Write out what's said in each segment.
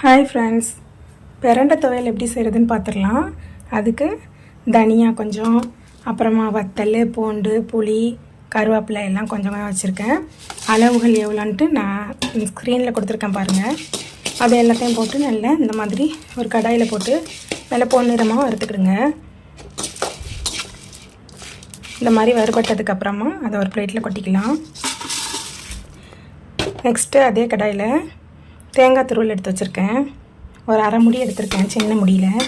Hi friends பெரண்டை துவையல் எப்படி செய்கிறதுன்னு பார்த்துடலாம் அதுக்கு தனியா கொஞ்சம் அப்புறமா வத்தல் பூண்டு புளி கருவேப்பிலை எல்லாம் கொஞ்சம் வச்சுருக்கேன். அளவுகள் எவ்வளோன்ட்டு நான் ஸ்க்ரீனில் கொடுத்துருக்கேன் பாருங்கள் அதை எல்லாத்தையும் போட்டு நல்லா இந்த மாதிரி ஒரு கடாயில் போட்டு நல்லா பொன்னிறமாக வறுத்துக்கிடுங்க. இந்த மாதிரி வறுபட்டதுக்கப்புறமா அதை ஒரு பிளேட்டில் கொட்டிக்கலாம். நெக்ஸ்ட்டு அதே கடாயில் தேங்காய் துருவல் எடுத்து வச்சுருக்கேன். ஒரு அரை முடி எடுத்திருக்கேன். சின்ன முடியில்.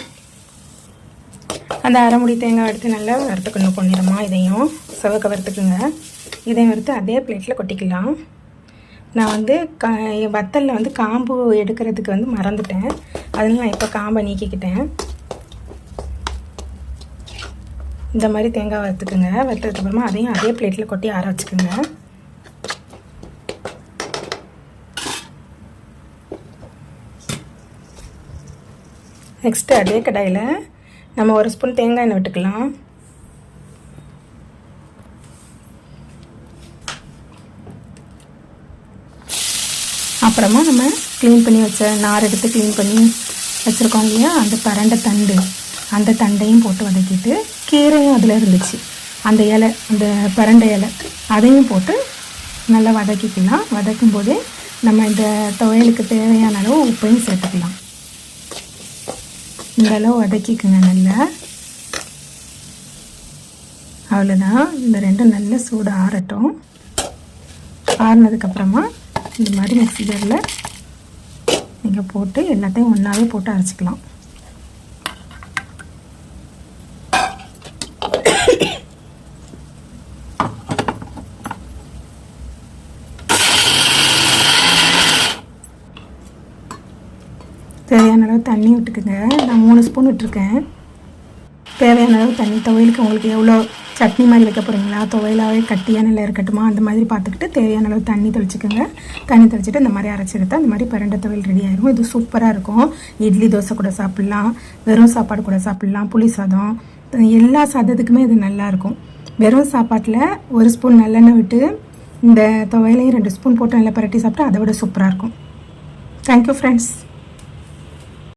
அந்த அரை முடி தேங்காய் எடுத்து நல்லா வறுத்துக்கணும் பொன்னிறமா இதையும் செவக்க வறுத்துக்குங்க. இதையும் வறுத்து அதே பிளேட்டில் கொட்டிக்கலாம். நான் வந்து கா வத்தலில் வந்து காம்பு எடுக்கிறதுக்கு வந்து மறந்துட்டேன். அதனால நான் இப்போ காம்பை நீக்கிக்கிட்டேன். இந்த மாதிரி தேங்காய் வறுத்துக்குங்க. வறுத்ததுக்கப்புறமா அதையும் அதே பிளேட்டில் கொட்டி ஆற வச்சுக்கோங்க. நெக்ஸ்ட்டு அதே கடாயில் நம்ம ஒரு ஸ்பூன் தேங்காய் எண்ணெய் விட்டுக்கலாம். அப்புறமா நம்ம க்ளீன் பண்ணி வச்ச நார் எடுத்து க்ளீன் பண்ணி வச்சுருக்கோம் இல்லையா? அந்த பரண்டை தண்டு. அந்த தண்டையும் போட்டு வதக்கிட்டு கீரையும் அதில் இருந்துச்சு. அந்த இலை அந்த பரண்டை இலை அதையும் போட்டு நல்லா வதக்கிக்கலாம். வதக்கும் போதே நம்ம இந்த துவையலுக்கு தேவையான அளவு உப்பையும் சேர்த்துக்கலாம். இந்த அளவு வதக்கிக்குங்க நல்லா. அவ்வளோதான் இந்த ரெண்டும் நல்ல சூடு ஆறட்டும். ஆறினதுக்கப்புறமா இந்த மாதிரி மிக்சி ஜாரில் நீங்கள் போட்டு எல்லாத்தையும் ஒன்றாவே போட்டு அரைச்சிக்கலாம். தேவையான அளவு தண்ணி விட்டுக்குங்க. நான் மூணு ஸ்பூன் விட்டுருக்கேன். தேவையான அளவு தண்ணி. துவையலுக்கு உங்களுக்கு எவ்வளோ சட்னி மாதிரி வைக்க போகிறீங்களா துவையலாகவே கட்டியான இல்லை இருக்கட்டுமா? அந்த மாதிரி பார்த்துக்கிட்டு தேவையான அளவு தண்ணி தெளிச்சிக்கோங்க. தண்ணி தெளிச்சிட்டு இந்த மாதிரி அரைச்சி எடுத்தால் இந்த மாதிரி பரண்ட துவையல் ரெடி ஆயிரும். இது சூப்பராக இருக்கும். இட்லி தோசை கூட சாப்பிட்லாம். வெறும் சாப்பாடு கூட சாப்பிட்லாம். புளி சாதம். எல்லா சாதத்துக்குமே இது நல்லாயிருக்கும் வெறும் சாப்பாட்டில் ஒரு ஸ்பூன் நல்லெண்ணெய் விட்டு இந்த துவையலையும் ரெண்டு ஸ்பூன் போட்டு நல்லா பரட்டி சாப்பிட்டா அதை விட சூப்பராக இருக்கும். Thank you friends